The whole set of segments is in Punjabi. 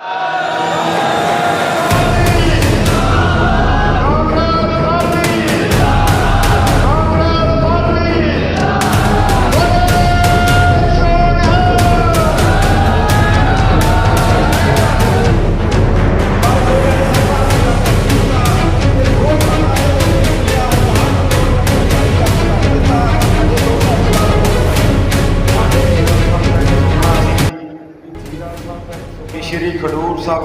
ਕਿ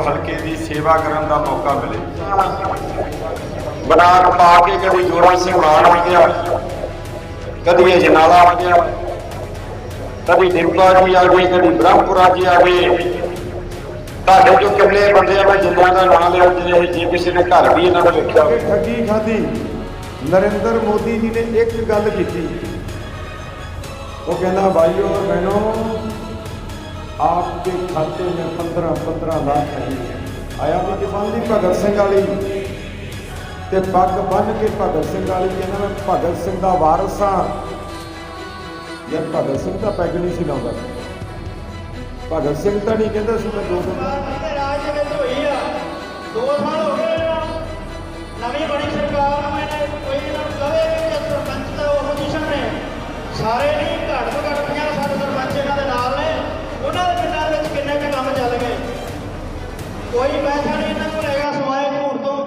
ਹਲਕੇ ਦੀ ਸੇਵਾ ਕਰਨ ਦਾ ਮੌਕਾ ਮਿਲੇ। ਬਨਾਕ ਪਾ ਕੇ ਕਦੀ ਜੋੜਾ ਸਿੰਘ ਮਾਨ ਗਿਆ ਕਦੀ ਇਹ ਜਨਾਲਾ ਆ ਗਿਆ ਕਦੀ ਡਿੰਪਾ ਜੀ ਆ ਗਈ ਕਦੀ ਬ੍ਰਹਮਪੁਰਾ ਆ ਗਏ। ਤੁਹਾਡੇ ਜੋ ਕਿੰਨੇ ਬੰਦੇ ਆ ਜਿੰਨਾ ਜਿੰਨਾਂ ਦਾ ਨਾਮ ਲਿਆ ਜਿਹੜੇ ਜੇ ਕਿਸੇ ਨੇ ਘਰ ਵੀ ਇਹਨਾਂ ਦਾ ਲਿਖਿਆ ਠੱਗੀ ਖਾਦੀ ਨਰਿੰਦਰ ਮੋਦੀ ਜੀ ਨੇ ਇੱਕ ਗੱਲ ਕੀਤੀ। ਉਹ ਕਹਿੰਦਾ ਭਾਈਓ ਮੈਨੂੰ आपके खाते में 15 15 लाख है ਆਇਆ ਵੀ ਜਵਾਨ ਦੀ ਭਗਤ ਸਿੰਘ ਵਾਲੀ ਤੇ ਪੱਗ ਬੰਨ ਕੇ ਭਗਤ ਸਿੰਘ ਵਾਲੀ ਕਹਿੰਦਾ ਮੈਂ ਭਗਤ ਸਿੰਘ ਦਾ ਵਾਰਸ ਹਾਂ ਯਾਰ ਭਗਤ ਸਿੰਘ ਤਾਂ ਪੈਗ ਨਹੀਂ ਸੀ ਲਾਉਂਦਾ ਭਗਤ ਸਿੰਘ ਤਾਂ ਨਹੀਂ ਕਹਿੰਦਾ ਸੀ ਮੈਂ ਦੋ ਦੋ ਦੇ ਰਾਜ ਦੇ ਵਿੱਚ ਹੋਈ ਆ 2 ਸਾਲ ਹੋ ਗਏ ਇਹਨਾਂ ਨੂੰ। ਨਵੀਂ ਬਣੀ ਸਰਕਾਰ ਨੂੰ ਇਹਨੇ ਕੋਈ ਇਹਨਾਂ ਨੂੰ ਕਵੇ ਕਿ ਸਰਪੰਚ ਦਾ ਆਪੋਜੀਸ਼ਨ ਨੇ ਸਾਰੇ ਨਹੀਂ ਕੋਈ ਪੈਸਾ ਨਹੀਂ ਇਹਨਾਂ ਕੋਲ ਹੈਗਾ ਸਵਾਏ ਘੂਰ ਤੋਂ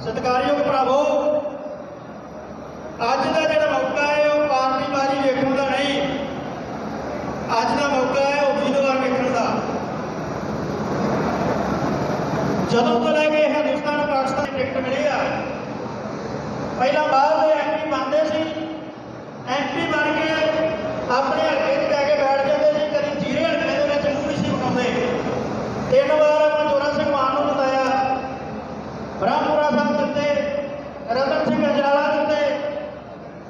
ਸਤਿਕਾਰਯੋਗ ਭਰਾਵੋ ਅੱਜ ਦਾ ਜਿਹੜਾ ਮੌਕਾ ਹੈ ਉਹ ਪਾਰਟੀਬਾਜ਼ੀ ਵੇਖਣ ਦਾ ਨਹੀਂ ਅੱਜ ਦਾ ਮੌਕਾ ਹੈ ਉਮੀਦਵਾਰ ਵੇਖਣ ਦਾ ਜਦੋਂ ਤੋਂ ਲੈ ਕੇ ਹਿੰਦੁਸਤਾਨ ਪਾਕਿਸਤਾਨ ਦੀ ਟਿਕਟ ਮਿਲੀ ਆ ਪਹਿਲਾਂ ਬਾਹਰ ਦੇ ਐਮਪੀ ਬਣਦੇ ਸੀ ਐਮਪੀ ਬਣ ਕੇ ਆਪਣੇ ਹਲਕੇ 'ਚ ਜਾ ਕੇ ਬੈਠ ਜਾਂਦੇ ਸੀ ਕਦੀ ਜੀਰੇ ਹਲਕੇ ਦੇ ਵਿੱਚ ਮੂੰਹ ਨਹੀਂ ਸੀ ਵਿਖਾਉਂਦੇ ਤਿੰਨ ਵਾਰ ਆਪਾਂ ਜੋਰਾ ਸਿੰਘ ਮਾਨ ਨੂੰ ਜਿਤਾਇਆ ਬ੍ਰਹਮਪੁਰਾ ਸਾਹਿਬ ਦਿੱਤੇ ਰਤਨ ਸਿੰਘ ਅਜਨਾਲਾ ਦਿੱਤੇ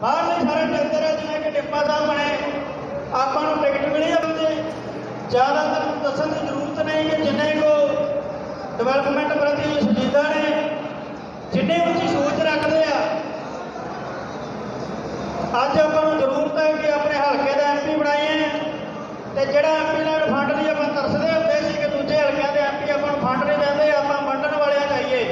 ਬਾਹਰਲੇ ਸਾਰੇ ਟੱਕਰ ਜਿਵੇਂ ਕਿ ਟਿੱਪਾ ਸਾਹਿਬ ਬਣੇ ਆਪਾਂ ਨੂੰ ਟਿਕਟ ਮਿਲੀ ਆ ਬੰਦੇ ਜ਼ਿਆਦਾਤਰ ਨੂੰ ਦੱਸਣ ਦੀ ਜ਼ਰੂਰਤ ਨਹੀਂ ਕਿ ਜਿੰਨੇ ਕੋ ਡਿਵੈਲਪਮੈਂਟ ਪ੍ਰਤੀ ਸੰਜੀਦਾ ਨੇ ਜਿੰਨੇ ਉੱਚੀ ਸੋਚ ਰੱਖਦੇ ਆ ਅੱਜ ਆਪਾਂ ਨੂੰ ਜ਼ਰੂਰਤ ਹੈ ਕਿ ਆਪਣੇ ਹਲਕੇ ਦਾ ਐਮਪੀ ਬਣਾਈਏ ਤੇ ਜਿਹੜਾ ਐਮਪੀ ਨਾਲ ਫੰਡ ਦੀ ਆਪਾਂ ਤਰਸਦੇ ਹੁੰਦੇ ਸੀ ਕਿ ਦੂਜੇ ਹਲਕਿਆਂ ਦੇ ਐਮਪੀ ਆਪਾਂ ਨੂੰ ਫੰਡ ਨਹੀਂ ਦਿੰਦੇ ਆਪਾਂ ਵੰਡਣ ਵਾਲਿਆਂ ਚਾਹੀਏ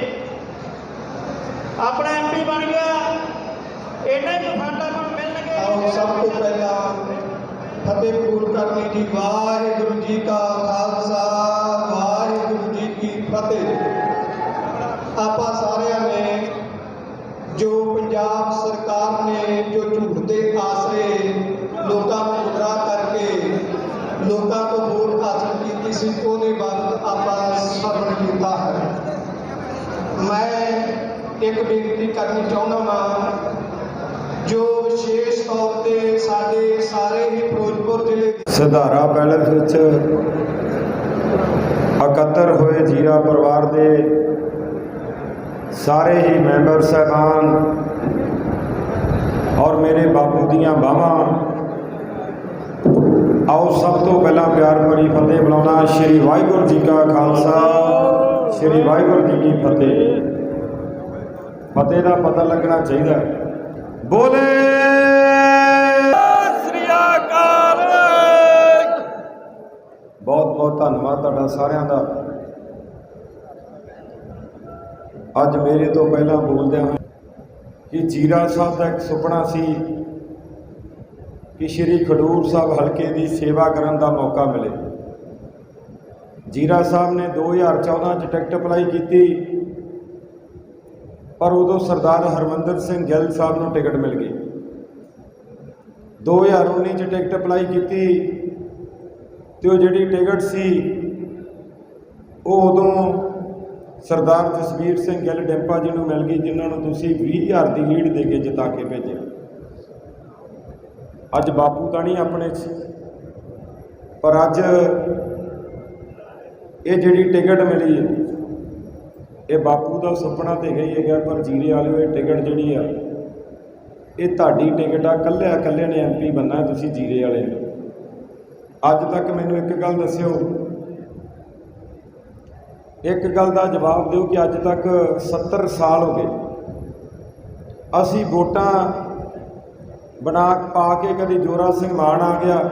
ਆਪਣਾ ਬਣ ਗਿਆ। ਇੰਨੇ ਕੁ ਫੰਡ ਆਪਾਂ ਨੂੰ ਮਿਲਣਗੇ। ਆਓ ਸਭ ਤੋਂ ਪਹਿਲਾਂ ਫਤਿਹਪੂਰ ਕਰਨੀ ਜੀ ਵਾਹਿਗੁਰੂ ਜੀ ਕਾ ਇੱਕ ਬੇਨਤੀ ਕਰਨੀ ਚਾਹੁੰਦਾ ਹਾਂ ਜੋ ਵਿਸ਼ੇਸ਼ ਤੌਰ ਤੇ ਸਾਡੇ ਸਾਰੇ ਹੀ ਫਿਰੋਜ਼ਪੁਰ ਜ਼ਿਲ੍ਹੇ ਦੇ ਸਿਧਾਰਾ ਪੈਲਸ ਵਿੱਚ ਇਕੱਤਰ ਹੋਏ ਜੀਰਾ ਪਰਿਵਾਰ ਦੇ ਸਾਰੇ ਹੀ ਮੈਂਬਰ ਸਹਿਬਾਨ ਔਰ ਮੇਰੇ ਬਾਪੂ ਦੀਆਂ ਬਾਹਾਂ, ਆਓ ਸਭ ਤੋਂ ਪਹਿਲਾਂ ਪਿਆਰ ਭਰੀ ਫਤਿਹ ਬੁਲਾਉਣਾ ਸ਼੍ਰੀ ਵਾਹਿਗੁਰੂ ਜੀ ਕਾ ਖਾਲਸਾ, ਸ਼੍ਰੀ ਵਾਹਿਗੁਰੂ ਜੀ ਕੀ ਫਤਿਹ। ਫਤਿਹ ਦਾ ਪਤਾ ਲੱਗਣਾ ਚਾਹੀਦਾ। ਬੋਲੇ। ਸ੍ਰੀ ਅਕਾਲ। ਬਹੁਤ ਬਹੁਤ ਧੰਨਵਾਦ ਤੁਹਾਡਾ ਸਾਰਿਆਂ ਦਾ। ਅੱਜ ਮੇਰੇ ਤੋਂ ਪਹਿਲਾਂ ਬੋਲਦਿਆਂ ਕਿ ਜੀਰਾ ਸਾਹਿਬ ਦਾ ਇੱਕ ਸੁਪਨਾ ਸੀ ਕਿ ਸ਼੍ਰੀ ਖਡੂਰ ਸਾਹਿਬ ਹਲਕੇ ਦੀ ਸੇਵਾ ਕਰਨ ਦਾ ਮੌਕਾ ਮਿਲੇ। ਜੀਰਾ ਸਾਹਿਬ ਨੇ 2014 ਚ ਟਿਕਟ ਅਪਲਾਈ ਕੀਤੀ। ਪਰ ਉਦੋਂ ਸਰਦਾਰ ਹਰਮੰਦਰ ਸਿੰਘ ਗਿੱਲ ਸਾਹਿਬ ਨੂੰ ਟਿਕਟ ਮਿਲ ਗਈ। 2019 ਚ ਟਿਕਟ ਅਪਲਾਈ ਕੀਤੀ ਤੇ ਉਹ ਜਿਹੜੀ ਟਿਕਟ ਸੀ, ਉਹ ਉਦੋਂ ਸਰਦਾਰ ਜਸਵੀਰ ਸਿੰਘ ਗਿੱਲ ਡਿੰਪਾ ਜੀ ਨੂੰ ਮਿਲ ਗਈ, ਜਿਨ੍ਹਾਂ ਨੂੰ ਤੁਸੀਂ 20000 ਦੀ ਲੀਡ ਦੇ ਕੇ ਜਿਤਾ ਕੇ ਭੇਜਿਆ। ਅੱਜ ਬਾਪੂ ਤਾਂ ਨਹੀਂ ਆਪਣੇ 'ਚ, ਪਰ ਅੱਜ ਇਹ ਜਿਹੜੀ ਟਿਕਟ ਮਿਲੀ ਹੈ ਇਹ ਬਾਪੂ ਦਾ ਸੁਪਨਾ ਤੇ ਗਈ ਹੈਗਾ ਪਰ ਜੀਰੇ ਵਾਲਿਓ ਇਹ ਟਿਕਟ ਜਿਹੜੀ ਆ ਇਹ ਤੁਹਾਡੀ ਟਿਕਟ ਆ ਕੱਲਿਆ ਕੱਲੇ ਨੇ ਐਮਪੀ ਬੰਨਾ ਹੈ, ਤੁਸੀਂ ਜੀਰੇ ਵਾਲੇ ਨੂੰ। ਅੱਜ ਤੱਕ ਮੈਨੂੰ ਇੱਕ ਗੱਲ ਦੱਸਿਓ। ਇੱਕ ਗੱਲ ਦਾ ਜਵਾਬ ਦਿਓ ਕਿ ਅੱਜ ਤੱਕ 70 ਸਾਲ ਹੋ ਗਏ। ਅਸੀਂ ਵੋਟਾਂ ਬਣਾ ਪਾ ਕੇ ਕਦੀ ਜੋਰਾ ਸਿੰਘ ਮਾਨ ਆ ਗਿਆ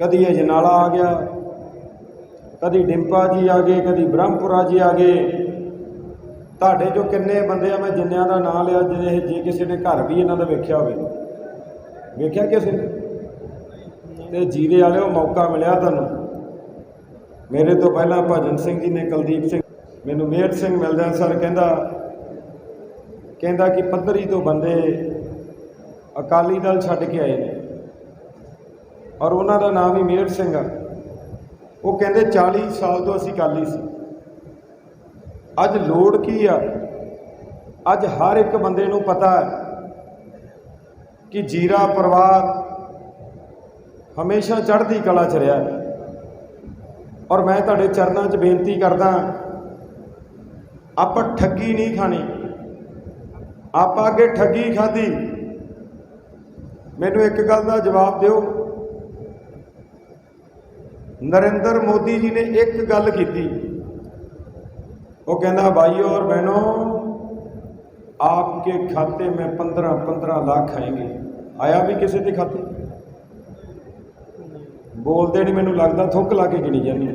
ਕਦੀ ਅਜਨਾਲਾ ਆ ਗਿਆ ਕਦੀ ਡਿੰਪਾ ਜੀ ਆ ਗਏ, ਕਦੀ ਬ੍ਰਹਮਪੁਰਾ ਜੀ ਆ ਗਏ। ਤੁਹਾਡੇ ਜੋ ਕਿੰਨੇ ਬੰਦੇ ਆ, ਮੈਂ ਜਿੰਨਿਆਂ ਦਾ ਨਾਂ ਲਿਆ, ਜਿਹਦੇ ਜੇ ਕਿਸੇ ਨੇ ਘਰ ਵੀ ਇਹਨਾਂ ਦਾ ਵੇਖਿਆ ਹੋਵੇ। ਵੇਖਿਆ ਕਿਸੇ ਨੇ? ਤੇ ਜੀਰੇ ਵਾਲਿਓ ਮੌਕਾ ਮਿਲਿਆ ਤੁਹਾਨੂੰ? ਮੇਰੇ ਤੋਂ ਪਹਿਲਾਂ ਭਜਨ ਸਿੰਘ ਜੀ ਨੇ, ਕੁਲਦੀਪ ਸਿੰਘ, ਮੈਨੂੰ ਮੇਹਰ ਸਿੰਘ ਮਿਲਦਾ ਸਰ, ਕਹਿੰਦਾ ਕਹਿੰਦਾ ਕਿ ਪੱਧਰੀ ਤੋਂ ਬੰਦੇ ਅਕਾਲੀ ਦਲ ਛੱਡ ਕੇ ਆਏ ਨੇ। ਔਰ ਉਹਨਾਂ ਦਾ ਨਾਮ ਵੀ ਮੇਹਰ ਸਿੰਘ ਆ। ਉਹ ਕਹਿੰਦੇ 40 ਸਾਲ ਤੋਂ ਅਸੀਂ ਅਕਾਲੀ ਸੀ। ਅੱਜ ਲੋੜ ਕੀ ਆ? ਅੱਜ ਹਰ ਇੱਕ ਬੰਦੇ ਨੂੰ ਪਤਾ ਕਿ ਜੀਰਾ ਪਰਿਵਾਰ ਹਮੇਸ਼ਾ ਚੜ੍ਹਦੀ ਕਲਾ 'ਚ ਰਿਹਾ ਔਰ ਮੈਂ ਤੁਹਾਡੇ ਚਰਨਾਂ 'ਚ ਬੇਨਤੀ ਕਰਦਾ ਆਪਾਂ ਠੱਗੀ ਨਹੀਂ ਖਾਣੀ। ਆਪਾਂ ਅੱਗੇ ਠੱਗੀ ਖਾਧੀ। ਮੈਨੂੰ ਇੱਕ ਗੱਲ ਦਾ ਜਵਾਬ ਦਿਓ। ਨਰਿੰਦਰ ਮੋਦੀ ਜੀ ਨੇ ਇੱਕ ਗੱਲ ਕੀਤੀ ਉਹ ਕਹਿੰਦਾ भाइयों और बहनों आपके खाते में पंद्रह पंद्रह लाख आएंगे ਆਇਆ ਵੀ ਕਿਸੇ ਦੇ ਖਾਤੇ ਬੋਲਦੇ ਨਹੀਂ ਮੈਨੂੰ ਲੱਗਦਾ ਥੁੱਕ ਲਾ ਕੇ ਗਿਣੀ ਜਾਂਦੀ ਹੈ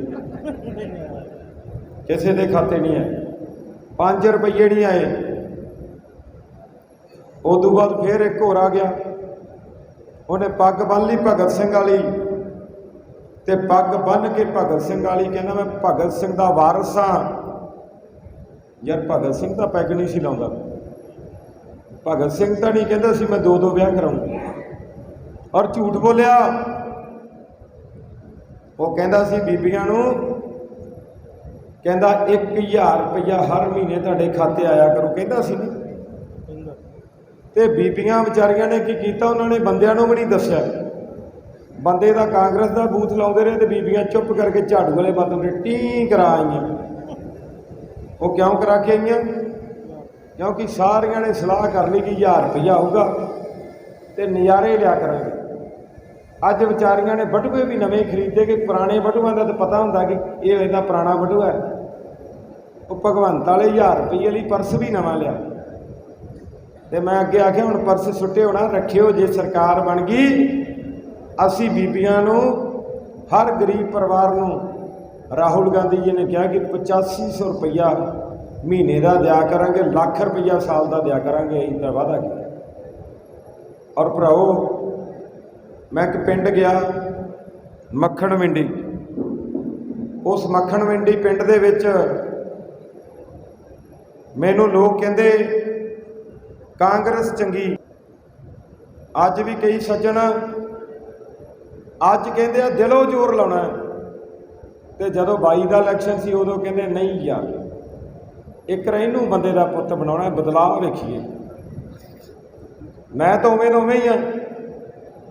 ਕਿਸੇ ਦੇ ਖਾਤੇ ਨਹੀਂ ਆਏ 5 ਰੁਪਏ ਨਹੀਂ ਆਏ ਉਦੋਂ ਬਾਅਦ ਫੇਰ ਇੱਕ ਹੋਰ ਆ ਗਿਆ ਉਹਨੇ ਪੱਗ ਬੰਨ ਲਈ ਭਗਤ ਸਿੰਘ ਵਾਲੀ ਤੇ ਪੱਗ ਬੰਨ ਕੇ ਭਗਤ ਸਿੰਘ ਵਾਲੀ ਕਹਿੰਦਾ ਮੈਂ ਭਗਤ ਸਿੰਘ ਦਾ ਵਾਰਸ ਹਾਂ। ਯਾਰ ਭਗਤ ਸਿੰਘ ਤਾਂ ਪੈਗ ਨਹੀਂ ਸੀ ਲਾਉਂਦਾ। ਭਗਤ ਸਿੰਘ ਤਾਂ ਨਹੀਂ ਕਹਿੰਦਾ ਸੀ ਮੈਂ ਦੋ ਦੋ ਵਿਆਹ ਕਰਾਉਂ ਔਰ ਝੂਠ ਬੋਲਿਆ। ਉਹ ਕਹਿੰਦਾ ਸੀ ਬੀਬੀਆਂ ਨੂੰ, ਕਹਿੰਦਾ 1000 ਰੁਪਇਆ ਹਰ ਮਹੀਨੇ ਤੁਹਾਡੇ ਖਾਤੇ ਆਇਆ ਕਰੋ, ਕਹਿੰਦਾ ਸੀ ਨਾ ਤੇ ਬੀਬੀਆਂ ਵਿਚਾਰੀਆਂ ਨੇ ਕੀ ਕੀਤਾ? ਉਹਨਾਂ ਨੇ ਬੰਦਿਆਂ ਨੂੰ ਵੀ ਨਹੀਂ ਦੱਸਿਆ। ਬੰਦੇ ਦਾ ਕਾਂਗਰਸ ਦਾ ਬੂਥ ਲਾਉਂਦੇ ਰਹੇ ਤੇ ਬੀਬੀਆਂ ਚੁੱਪ ਕਰਕੇ ਝਾੜੂ ਵਾਲੇ ਬੰਦ ਨੇ ਟੀ ਕਰਾ ਆਈਆਂ। ਉਹ ਕਿਉਂ ਕਰਾ ਕੇ ਆਈਆਂ? ਕਿਉਂਕਿ ਸਾਰਿਆਂ ਨੇ ਸਲਾਹ ਕਰ ਲਈ ਕਿ 1000 ਰੁਪਇਆ ਆਊਗਾ ਤੇ ਨਜ਼ਾਰੇ ਲਿਆ ਕਰਾਂਗੇ। ਅੱਜ ਵਿਚਾਰੀਆਂ ਨੇ ਬਟੂਏ ਵੀ ਨਵੇਂ ਖਰੀਦੇ ਕਿ ਪੁਰਾਣੇ ਬਟੂਆਂ ਦਾ ਤਾਂ ਪਤਾ ਹੁੰਦਾ ਕਿ ਇਹ ਇਹਦਾ ਪੁਰਾਣਾ ਬਟੂਆ ਹੈ। ਉਹ ਭਗਵੰਤ ਵਾਲੇ 1000 ਰੁਪਏ ਲਈ ਪਰਸ ਵੀ ਨਵਾਂ ਲਿਆ। ਤੇ ਮੈਂ ਅੱਗੇ ਆਖਿਆ, ਹੁਣ ਪਰਸ ਸੁੱਟੇ ਹੋਣਾ ਰੱਖਿਓ, ਜੇ ਸਰਕਾਰ ਬਣ ਗਈ ਅਸੀਂ ਬੀਬੀਆਂ ਨੂੰ, ਹਰ ਗਰੀਬ ਪਰਿਵਾਰ ਨੂੰ ਰਾਹੁਲ ਗਾਂਧੀ ਜੀ ਨੇ ਕਿਹਾ ਕਿ 8500 ਰੁਪਇਆ ਮਹੀਨੇ ਦਾ ਦਿਆ ਕਰਾਂਗੇ, ਲੱਖ ਰੁਪਇਆ ਸਾਲ ਦਾ ਦਿਆ ਕਰਾਂਗੇ ਅਸੀਂ ਤਾਂ ਵਾਅਦਾ ਕੀਤਾ। ਔਰ ਭਰਾਓ ਮੈਂ ਇੱਕ ਪਿੰਡ ਗਿਆ, ਮੱਖਣ ਵਿੰਡੀ ਉਸ ਮੱਖਣ ਵਿੰਡੀ ਪਿੰਡ ਦੇ ਵਿੱਚ ਮੈਨੂੰ ਲੋਕ ਕਹਿੰਦੇ, ਕਾਂਗਰਸ ਚੰਗੀ, ਅੱਜ ਵੀ ਕਈ ਸੱਜਣ ਅੱਜ ਕਹਿੰਦੇ ਆ ਦਿਲੋਂ ਜ਼ੋਰ ਲਾਉਣਾ ਹੈ। ਤੇ ਜਦੋਂ 22 ਦਾ ਇਲੈਕਸ਼ਨ ਸੀ, ਉਦੋਂ ਕਹਿੰਦੇ ਨਹੀਂ ਯਾਰ, ਇੱਕ ਰਹਿਨੂੰ ਬੰਦੇ ਦਾ ਪੁੱਤ ਬਣਾਉਣਾ ਬਦਲਾਅ ਵੇਖੀਏ। ਮੈਂ ਤਾਂ ਉਵੇਂ ਦਾ ਉਵੇਂ ਹੀ ਆ।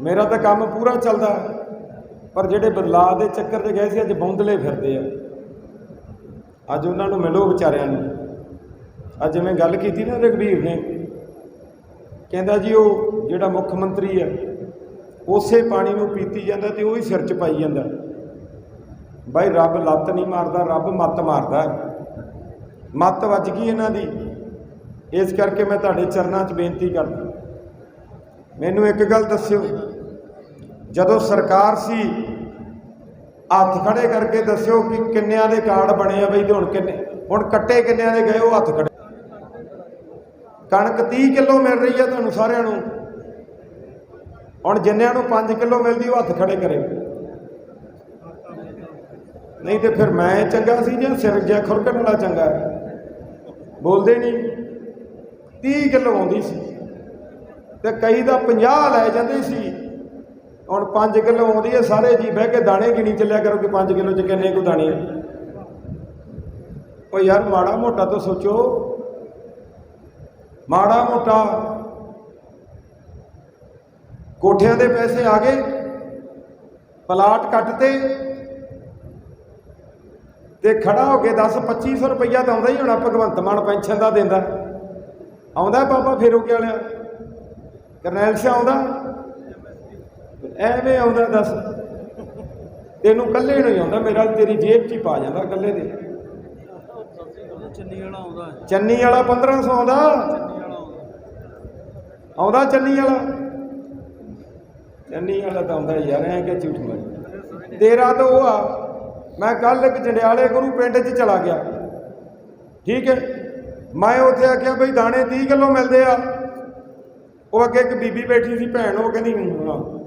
ਮੇਰਾ ਤਾਂ ਕੰਮ ਪੂਰਾ ਚੱਲਦਾ ਪਰ ਜਿਹੜੇ ਬਦਲਾਅ ਦੇ ਚੱਕਰ 'ਚ ਗਏ ਸੀ, ਅੱਜ ਬੌਂਦਲੇ ਫਿਰਦੇ ਆ। ਅੱਜ ਉਹਨਾਂ ਨੂੰ ਮਿਲੋ ਵਿਚਾਰਿਆਂ ਨੂੰ। ਅੱਜ ਜਿਵੇਂ ਗੱਲ ਕੀਤੀ ਨਾ ਰਘਵੀਰ ਨੇ। ਕਹਿੰਦਾ ਜੀ, ਉਹ ਜਿਹੜਾ ਮੁੱਖ ਮੰਤਰੀ ਹੈ ਉਸੇ ਪਾਣੀ ਨੂੰ ਪੀਤੀ ਜਾਂਦਾ ਤੇ ਉਹੀ ਸਿਰ 'ਚ ਪਾਈ ਜਾਂਦਾ। ਬਾਈ ਰੱਬ ਲੱਤ ਨਹੀਂ ਮਾਰਦਾ, ਰੱਬ ਮੱਤ ਮਾਰਦਾ। ਮੱਤ ਵੱਜ ਗਈ ਇਹਨਾਂ ਦੀ। ਇਸ ਕਰਕੇ ਮੈਂ ਤੁਹਾਡੇ ਚਰਨਾਂ 'ਚ ਬੇਨਤੀ ਕਰਦਾ। ਮੈਨੂੰ ਇੱਕ ਗੱਲ ਦੱਸਿਓ। ਜਦੋਂ ਸਰਕਾਰ ਸੀ, ਹੱਥ ਖੜੇ ਕਰਕੇ ਦੱਸਿਓ ਕਿ ਕਿੰਨਿਆਂ ਦੇ ਕਾਰਡ ਬਣੇ ਆ ਬਈ ਤੇ ਹੁਣ ਕਿੰਨੇ ਹੁਣ ਕੱਟੇ ਕਿੰਨਿਆਂ ਦੇ ਗਏ, ਉਹ ਹੱਥ ਖੜੇ। ਕਣਕ 30 ਕਿਲੋ ਮਿਲ ਰਹੀ ਆ ਤੁਹਾਨੂੰ ਸਾਰਿਆਂ ਨੂੰ। ਹੁਣ ਜਿੰਨਿਆਂ ਨੂੰ 5 ਕਿਲੋ ਮਿਲਦੀ, ਉਹ ਹੱਥ ਖੜੇ ਕਰੇ। ਨਹੀਂ ਤੇ ਫਿਰ ਮੈਂ ਚੰਗਾ ਸੀ ਜਾਂ ਸਿਰ ਜਾਂ ਖੁਰਕਣ ਵਾਲਾ ਚੰਗਾ? ਬੋਲਦੇ ਨਹੀਂ। 30 ਕਿਲੋ ਆਉਂਦੀ ਸੀ। ਤੇ ਕਈ ਦਾ 50 ਲੈ ਜਾਂਦੇ ਸੀ। ਹੁਣ 5 ਕਿਲੋ ਆਉਂਦੀ ਹੈ, ਸਾਰੇ ਜੀ ਬਹਿ ਕੇ ਦਾਣੇ ਗਿਣੀ ਚੱਲਿਆ ਕਰੋ ਕਿ 5 ਕਿਲੋ ਚ ਕਿੰਨੇ ਕੁ ਦਾਣੇ ਉਹ ਯਾਰ ਮਾੜਾ ਮੋਟਾ ਤਾਂ ਸੋਚੋ। ਮਾੜਾ ਮੋਟਾ ਕੋਠਿਆਂ ਦੇ ਪੈਸੇ ਆ ਗਏ, ਪਲਾਟ ਕੱਟਤੇ ਤੇ ਖੜਾ ਹੋ ਕੇ 10 2500 ਰੁਪਈਆ ਤਾਂ ਆਉਂਦਾ ਹੀ ਹੋਣਾ, ਭਗਵੰਤ ਮਾਨ ਪੈਨਸ਼ਨ ਦਾ ਦਿੰਦਾ। ਆਉਂਦਾ ਬਾਬਾ ਫੇਰੂਕੇ ਵਾਲਿਆ। ਕਰਨੈਲ ਸਿੰਘ ਆਉਂਦਾ। ਐਵੇਂ ਆਉਂਦਾ ਦੱਸ। ਤੈਨੂੰ ਕੱਲੇ ਨੂੰ ਹੀ ਆਉਂਦਾ, ਮੇਰਾ ਤੇਰੀ ਜੇਬ 'ਚ ਹੀ ਪਾ ਜਾਂਦਾ ਕੱਲੇ ਦੇ। ਚੰਨੀ ਵਾਲਾ ਆਉਂਦਾ। ਹੈ। ਚੰਨੀ ਵਾਲਾ 1500 ਆਉਂਦਾ। ਆਉਂਦਾ ਚੰਨੀ ਵਾਲਾ। ਚੰਨੀ ਵਾਲਾ ਤਾਂ ਆਉਂਦਾ ਯਾਰ, ਐ ਕਿ ਝੂਠ ਮਾਰੀ? ਤੇਰਾ ਤਾਂ ਉਹ ਆ, ਮੈਂ ਕੱਲ ਇੱਕ ਜੰਡਿਆਲੇ ਗੁਰੂ ਪਿੰਡ 'ਚ ਚਲਾ ਗਿਆ। ਠੀਕ ਹੈ? ਮੈਂ ਉੱਥੇ ਆਖਿਆ ਬਈ ਦਾਣੇ 30 ਕਿਲੋ ਮਿਲਦੇ ਆ। ਉਹ ਅੱਗੇ ਇੱਕ ਬੀਬੀ ਬੈਠੀ ਸੀ ਭੈਣ, ਉਹ ਕਹਿੰਦੀ, ਹਾਂ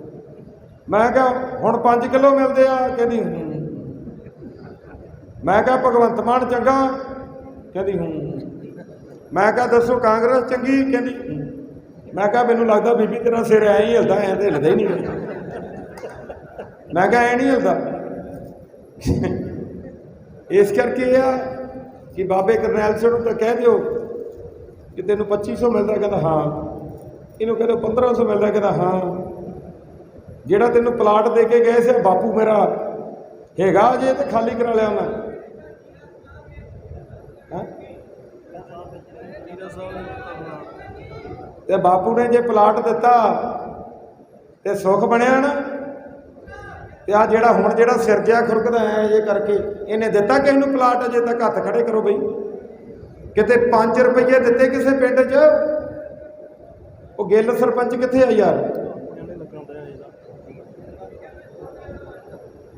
ਮੈਂ ਕਿਹਾ, ਹੁਣ 5 ਕਿਲੋ ਮਿਲਦੇ ਆ? ਕਹਿੰਦੀ, ਹੂੰ। ਮੈਂ ਕਿਹਾ, ਭਗਵੰਤ ਮਾਨ ਚੰਗਾ। ਕਹਿੰਦੀ, ਹੂੰ। ਮੈਂ ਕਿਹਾ, ਦੱਸੋ ਕਾਂਗਰਸ ਚੰਗੀ? ਕਹਿੰਦੀ ਮੈਂ ਕਿਹਾ, ਮੈਨੂੰ ਲੱਗਦਾ ਬੀਬੀ ਤੇਰਾ ਸਿਰ ਐ ਹੀ ਹਿਲਦਾ, ਐ ਤੇ ਹਿਲਦਾ ਹੀ ਨਹੀਂ। ਮੈਂ ਕਿਹਾ, ਐ ਨਹੀਂ ਹਿਲਦਾ। ਇਸ ਕਰਕੇ ਆ ਕਿ ਬਾਬੇ ਕਰਨੈਲ ਸਿੰਘ ਨੂੰ ਤਾਂ ਕਹਿ ਦਿਓ ਕਿ ਤੈਨੂੰ 2500 ਮਿਲਦਾ ਕਹਿੰਦਾ ਹਾਂ। ਇਹਨੂੰ ਕਹਿੰਦੇ 1500 ਮਿਲਦਾ ਕਹਿੰਦਾ ਹਾਂ। ਜਿਹੜਾ ਤੈਨੂੰ ਪਲਾਟ ਦੇ ਕੇ ਗਏ ਸੀ, ਬਾਪੂ ਮੇਰਾ, ਹੈਗਾ ਜੇ ਤੇ ਖਾਲੀ ਕਰਾ ਲਿਆ ਮੈਂ। ਹੈਂ? ਤੇ ਬਾਪੂ ਨੇ ਜੇ ਪਲਾਟ ਦਿੱਤਾ ਤੇ ਸੁੱਖ ਬਣਿਆ ਨਾ, ਤੇ ਆ ਜਿਹੜਾ ਹੁਣ ਜਿਹੜਾ ਸਿਰਜਿਆ ਖੁਰਕਦਾ ਹੈ ਇਹ ਕਰਕੇ ਇਹਨੇ ਦਿੱਤਾ ਕਿਸੇ ਨੂੰ ਪਲਾਟ, ਅਜੇ ਤੱਕ ਹੱਥ ਖੜੇ ਕਰੋ ਬਈ। ਕਿਤੇ 5 ਰੁਪਏ ਦਿੱਤੇ ਕਿਸੇ ਪਿੰਡ 'ਚ? ਉਹ ਗਿੱਲ ਸਰਪੰਚ ਕਿੱਥੇ ਆ ਯਾਰ?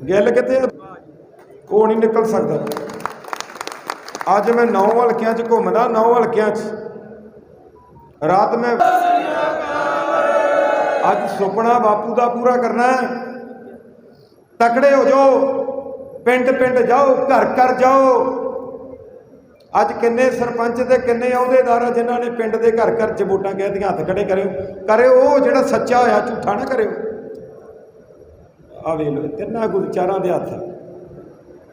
ਗਿੱਲ ਕਿੱਥੇ ਆ? ਉਹ ਨਹੀਂ ਨਿਕਲ ਸਕਦਾ। ਅੱਜ ਮੈਂ ਨੌ ਹਲਕਿਆਂ 'ਚ ਘੁੰਮਦਾ, ਨੌ ਹਲਕਿਆਂ 'ਚ। ਰਾਤ ਮੈਂ ਅੱਜ ਸੁਪਨਾ ਬਾਪੂ ਦਾ ਪੂਰਾ ਕਰਨਾ ਹੈ। ਤਕੜੇ ਹੋ ਜਾਓ, ਪਿੰਡ ਪਿੰਡ ਜਾਓ, ਘਰ ਘਰ ਜਾਓ। ਅੱਜ ਕਿੰਨੇ ਸਰਪੰਚ ਤੇ ਕਿੰਨੇ ਅਹੁਦੇਦਾਰ ਆ ਜਿਨ੍ਹਾਂ ਨੇ ਪਿੰਡ ਦੇ ਘਰ ਘਰ ਚ ਵੋਟਾਂ ਕਹਿ ਹੱਥ ਖੜੇ ਕਰਿਓ। ਕਰਿਓ ਉਹ ਜਿਹੜਾ ਸੱਚਾ ਹੋਇਆ, ਝੂਠਾ ਨਾ ਕਰਿਓ। ਆ ਵੇਖ ਲਓ, ਤਿੰਨਾਂ ਗੁਰਚਾਰਾਂ ਦੇ ਹੱਥ।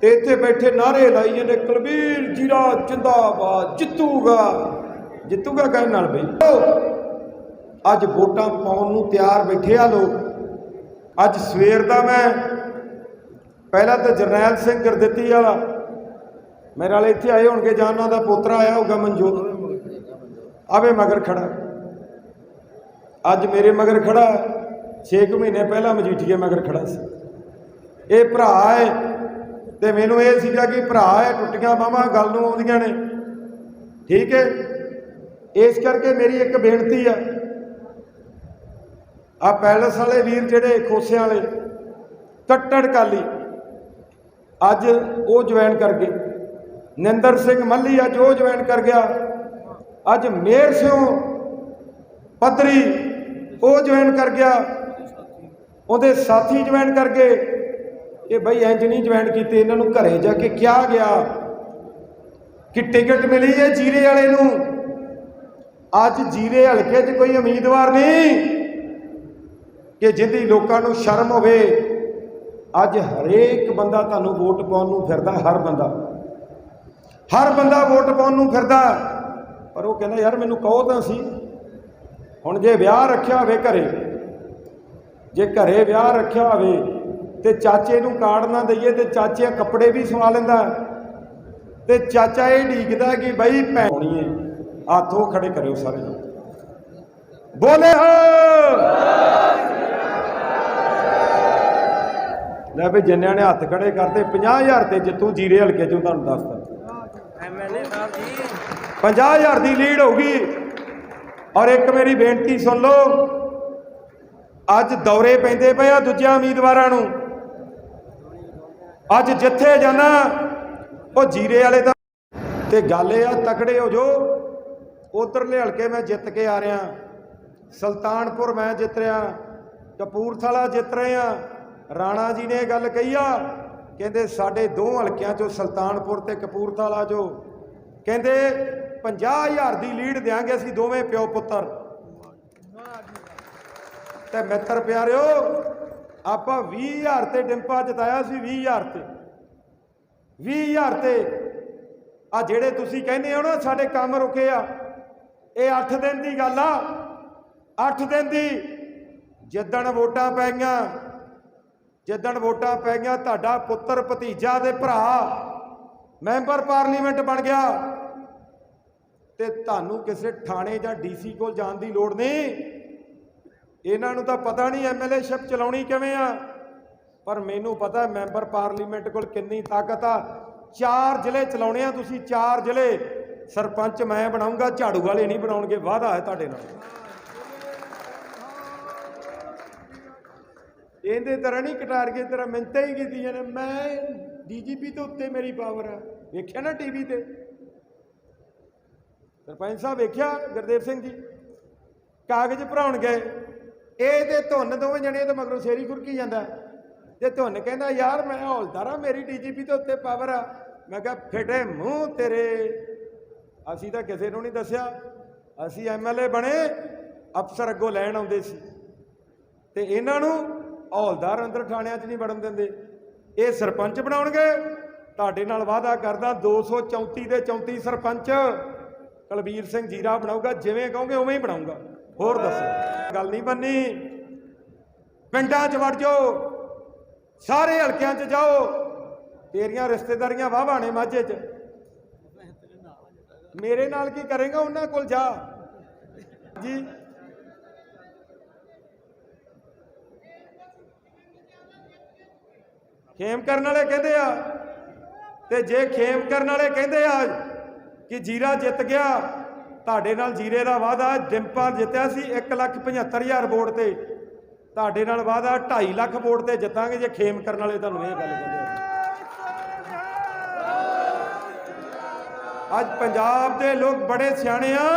ਤੇ ਇੱਥੇ ਬੈਠੇ ਨਾਰੇ ਲਾਈ ਜਾਂਦੇ, ਕਲਬੀਰ ਜੀਰਾ ਜਿੰਦਾਬਾਦ, ਜਿੱਤੂਗਾ। ਜਿੱਤੂਗਾ ਕਹਿਣ ਨਾਲ ਬਈ। ਅੱਜ ਵੋਟਾਂ ਪਾਉਣ ਨੂੰ ਤਿਆਰ ਬੈਠੇ ਆ ਲੋਕ। ਅੱਜ ਸਵੇਰ ਦਾ ਮੈਂ ਪਹਿਲਾਂ ਤਾਂ ਜਰਨੈਲ ਸਿੰਘ ਗੁਰਦਿੱਤੀ ਵਾਲਾ। ਮੇਰੇ ਵਾਲੇ ਇੱਥੇ ਆਏ ਹੋਣਗੇ, ਜਾਂ ਉਹਨਾਂ ਦਾ ਪੋਤਰਾ ਆਇਆ ਹੋਊਗਾ, ਮਨਜੋਤ। ਆਵੇ ਮਗਰ ਖੜਾ। ਅੱਜ ਮੇਰੇ ਮਗਰ ਖੜਾ। 6 ਮਹੀਨੇ ਪਹਿਲਾਂ ਮਜੀਠੀਏ ਮਗਰ ਖੜਾ ਸੀ। ਇਹ ਭਰਾ ਹੈ। ਤੇ ਮੈਨੂੰ ਇਹ ਸੀਗਾ ਕਿ ਭਰਾ ਹੈ, ਟੁੱਟੀਆਂ ਬਾਹਾਂ, ਗੱਲ ਨੂੰ ਆਉਂਦੀਆਂ ਨੇ। ਠੀਕ ਹੈ। ਇਸ ਕਰਕੇ ਮੇਰੀ ਇੱਕ ਬੇਨਤੀ ਆ। ਆ ਪੈਲਸ ਵਾਲੇ ਵੀਰ ਜਿਹੜੇ ਖੋਸਿਆਂ ਵਾਲੇ, ਕੱਟੜ ਕਾਲੀ, ਅੱਜ ਉਹ ਜੁਆਇਨ ਕਰ ਗਏ। ਨਿੰਦਰ ਸਿੰਘ ਮੱਲੀ ਅੱਜ ਉਹ ਜੁਆਇਨ ਕਰ ਗਿਆ। ਅੱਜ ਮੇਰ ਸਿੰਘ ਪੱਧਰੀ ਉਹ ਜੁਆਇਨ ਕਰ ਗਿਆ। ਉਹਦੇ ਸਾਥੀ ਜੁਆਇਨ ਕਰ ਗਏ। ਇਹ ਬਈ ਇੰਜ ਨਹੀਂ ਜੁਆਇਨ ਕੀਤੇ, ਇਹਨਾਂ ਨੂੰ ਘਰੇ ਜਾ ਕੇ ਕਿਹਾ ਗਿਆ ਕਿ ਟਿਕਟ ਮਿਲੀ ਹੈ ਜੀਰੇ ਵਾਲੇ ਨੂੰ। ਅੱਜ ਜੀਰੇ ਹਲਕੇ 'ਚ ਕੋਈ ਉਮੀਦਵਾਰ ਨਹੀਂ ਕਿ ਜਿਹਦੀ ਲੋਕਾਂ ਨੂੰ ਸ਼ਰਮ ਹੋਵੇ। ਅੱਜ ਹਰੇਕ ਬੰਦਾ ਤੁਹਾਨੂੰ ਵੋਟ ਪਾਉਣ ਨੂੰ ਫਿਰਦਾ, ਹਰ ਬੰਦਾ। ਹਰ ਬੰਦਾ ਵੋਟ ਪਾਉਣ ਨੂੰ ਫਿਰਦਾ। ਪਰ ਉਹ ਕਹਿੰਦਾ, ਯਾਰ ਮੈਨੂੰ ਕਹੋ ਤਾਂ ਸੀ, ਹੁਣ ਜੇ ਵਿਆਹ ਰੱਖਿਆ ਹੋਵੇ ਘਰੇ, ਜੇ ਘਰੇ ਵਿਆਹ ਰੱਖਿਆ ਹੋਵੇ ਤੇ ਚਾਚੇ ਨੂੰ ਕਾਰਡ ਨਾ ਦਈਏ ਤੇ ਚਾਚੇ ਕੱਪੜੇ ਵੀ ਸਵਾ ਲੈਂਦਾ ਤੇ ਚਾਚਾ ਇਹ ਢੀਕਦਾ ਕਿ ਬਈ ਭੈਣ ਹੋਣੀ ਹੈ ਹੱਥੋਂ ਖੜੇ ਕਰਿਓ ਸਾਰੇ ਬੋਲੇ ਹੋ। ਲੈ ਵੀ ਜਿੰਨਿਆਂ ਨੇ ਹੱਥ ਖੜੇ ਕਰਤੇ 50000 ਤੇ ਜਿੱਤੂ ਜੀਰੇ ਹਲਕੇ ਚੋਂ ਤੁਹਾਨੂੰ ਦੱਸਦਾ ਐਮਐਲਏ ਸਾਹਿਬ ਜੀ। 50000 ਦੀ ਲੀਡ ਹੋਊਗੀ ਔਰ ਇੱਕ ਮੇਰੀ ਬੇਨਤੀ ਸੁਣ ਲਓ ਅੱਜ ਦੌਰੇ ਪੈਂਦੇ ਪਏ ਆ ਦੂਜਿਆਂ ਉਮੀਦਵਾਰਾਂ ਨੂੰ। ਅੱਜ ਜਿੱਥੇ ਜਾਣਾ ਉਹ ਜੀਰੇ ਵਾਲੇ ਦਾ ਤੇ ਗੱਲ ਇਹ ਆ ਤਕੜੇ ਹੋ ਜੋ ਉਧਰਲੇ ਹਲਕੇ ਮੈਂ ਜਿੱਤ ਕੇ ਆ ਰਿਹਾ। ਸੁਲਤਾਨਪੁਰ ਮੈਂ ਜਿੱਤ ਰਿਹਾ। ਕਪੂਰਥਲਾ ਜਿੱਤ ਰਹੇ ਆ ਰਾਣਾ ਜੀ ਨੇ ਇਹ ਗੱਲ ਕਹੀ ਆ, ਕਹਿੰਦੇ ਸਾਡੇ ਦੋ ਹਲਕਿਆਂ ਚੋਂ ਸੁਲਤਾਨਪੁਰ ਤੇ ਕਪੂਰਥਲਾ ਚੋਂ, ਕਹਿੰਦੇ 50000 ਦੀ ਲੀਡ ਦੇਾਂਗੇ ਅਸੀਂ ਦੋਵੇਂ ਪਿਓ ਪੁੱਤਰ। ਤੇ ਮਿੱਤਰ ਪਿਆਰਿਓ, ਆਪਾਂ 20000 ਤੇ ਡਿੰਪਾ ਜਿਤਾਇਆ ਸੀ 20000 ਤੇ। 20000 ਤੇ। ਆ ਜਿਹੜੇ ਤੁਸੀਂ ਕਹਿੰਦੇ ਹੋ ਨਾ ਸਾਡੇ ਕੰਮ ਰੁਕੇ ਆ ਇਹ 8 ਦਿਨ ਦੀ ਗੱਲ ਆ। 8 ਦਿਨ ਦੀ ਜਿੱਦਣ ਵੋਟਾਂ ਪੈ ਗਈਆਂ, ਜਿੱਦਣ ਵੋਟਾਂ ਪੈ ਗਈਆਂ, ਤੁਹਾਡਾ ਪੁੱਤਰ ਭਤੀਜਾ ਦੇ ਭਰਾ ਮੈਂਬਰ ਪਾਰਲੀਮੈਂਟ ਬਣ ਗਿਆ। ਤੇ ਤੁਹਾਨੂੰ ਕਿਸੇ ਥਾਣੇ ਜਾਂ ਡੀਸੀ ਕੋਲ ਜਾਣ ਦੀ ਲੋੜ ਨਹੀਂ। ਇਹਨਾਂ ਨੂੰ ਤਾਂ ਪਤਾ ਨਹੀਂ ਐਮਐਲਏ ਸ਼ਿਪ ਚਲਾਉਣੀ ਕਿਵੇਂ ਆ। ਪਰ ਮੈਨੂੰ ਪਤਾ ਮੈਂਬਰ ਪਾਰਲੀਮੈਂਟ ਕੋਲ ਕਿੰਨੀ ਤਾਕਤ ਆ। ਚਾਰ ਜ਼ਿਲ੍ਹੇ ਚਲਾਉਣੇ ਆ ਤੁਸੀਂ, ਚਾਰ ਜ਼ਿਲ੍ਹੇ। ਸਰਪੰਚ ਮੈਂ ਬਣਾਉਂਗਾ, ਝਾੜੂ ਵਾਲੇ ਨਹੀਂ ਬਣਾਉਣਗੇ, ਵਾਅਦਾ ਹੈ ਤੁਹਾਡੇ ਨਾਲ। ਇਹਦੇ ਤਰ੍ਹਾਂ ਨਹੀਂ ਕਟਾਰ ਕੇ ਤੇਰਾ ਮਿੰਤਾਂ ਹੀ ਕੀਤੀਆਂ ਨੇ। ਮੈਂ ਡੀਜੀਪੀ ਤੋਂ ਉੱਤੇ ਮੇਰੀ ਪਾਵਰ ਆ। ਵੇਖਿਆ ਨਾ ਟੀਵੀ ਤੇ? ਸਰਪੰਚ ਸਾਹਿਬ ਵੇਖਿਆ, ਗੁਰਦੇਵ ਸਿੰਘ ਜੀ? ਕਾਗਜ਼ ਭਰਾਉਣ ਗਏ। ਇਹ ਤੇ ਧੁੰਨ ਦੋਵੇਂ ਜਣੇ ਤੇ ਮਗਰੋਂ ਸ਼ੇਰੀ ਖੁਰਕੀ ਜਾਂਦਾ। ਤੇ ਧੁੰਨ ਕਹਿੰਦਾ, ਯਾਰ, ਮੈਂ ਹੌਲਦਾਰ ਆ ਮੇਰੀ ਡੀਜੀਪੀ ਤੋਂ ਉੱਤੇ ਪਾਵਰ ਆ। ਮੈਂ ਕਿਹਾ, ਫਿਟੇ ਮੂੰਹ ਤੇਰੇ। ਅਸੀਂ ਤਾਂ ਕਿਸੇ ਨੂੰ ਨਹੀਂ ਦੱਸਿਆ। ਅਸੀਂ ਐਮਐਲਏ ਬਣੇ, ਅਫਸਰ ਅੱਗੋਂ ਲੈਣ ਆਉਂਦੇ ਸੀ। ਤੇ ਇਹਨਾਂ ਨੂੰ ਹੌਲਦਾਰ ਅੰਦਰ ਥਾਣਿਆਂ 'ਚ ਨਹੀਂ ਵੜਨ ਦਿੰਦੇ। ਇਹ ਸਰਪੰਚ ਬਣਾਉਣਗੇ। ਤੁਹਾਡੇ ਨਾਲ ਵਾਅਦਾ ਕਰਦਾ 234 ਦੇ 34 ਸਰਪੰਚ। ਕੁਲਬੀਰ ਸਿੰਘ ਜੀਰਾ ਬਣਾਊਗਾ, ਜਿਵੇਂ ਕਹੋਗੇ ਉਵੇਂ ਹੀ ਬਣਾਊਗਾ। ਹੋਰ ਦੱਸੋ। ਗੱਲ ਨਹੀਂ ਬੰਨੀ। ਪਿੰਡਾਂ 'ਚ ਵੜ ਜਾਓ। ਸਾਰੇ ਹਲਕਿਆਂ 'ਚ ਜਾਓ। ਤੇਰੀਆਂ ਰਿਸ਼ਤੇਦਾਰੀਆਂ ਵਾਹਵਾ ਨੇ ਮਾਝੇ 'ਚ। ਮੇਰੇ ਨਾਲ ਕੀ ਕਰੇਗਾ? ਉਹਨਾਂ ਕੋਲ ਜਾ। ਜੀ। ਖੇਮ ਕਰਨ ਵਾਲੇ ਕਹਿੰਦੇ ਆ, ਤੇ ਜੇ ਖੇਮ ਕਰਨ ਵਾਲੇ ਕਹਿੰਦੇ ਆ ਕਿ ਜੀਰਾ ਜਿੱਤ ਗਿਆ, ਤੁਹਾਡੇ ਨਾਲ ਜੀਰੇ ਦਾ ਵਾਅਦਾ ਡਿੰਪਾ ਜਿੱਤਿਆ ਸੀ 175000 ਵੋਟ ਤੇ। ਤੁਹਾਡੇ ਨਾਲ ਵਾਅਦਾ 2.5 ਲੱਖ ਵੋਟ ਤੇ ਜਿੱਤਾਂਗੇ ਜੇ ਖੇਮ ਕਰਨ ਵਾਲੇ ਤੁਹਾਨੂੰ ਇਹ ਗੱਲ ਕਹਿੰਦੇ ਆ। ਅੱਜ ਪੰਜਾਬ ਦੇ ਲੋਕ ਬੜੇ ਸਿਆਣੇ ਆ।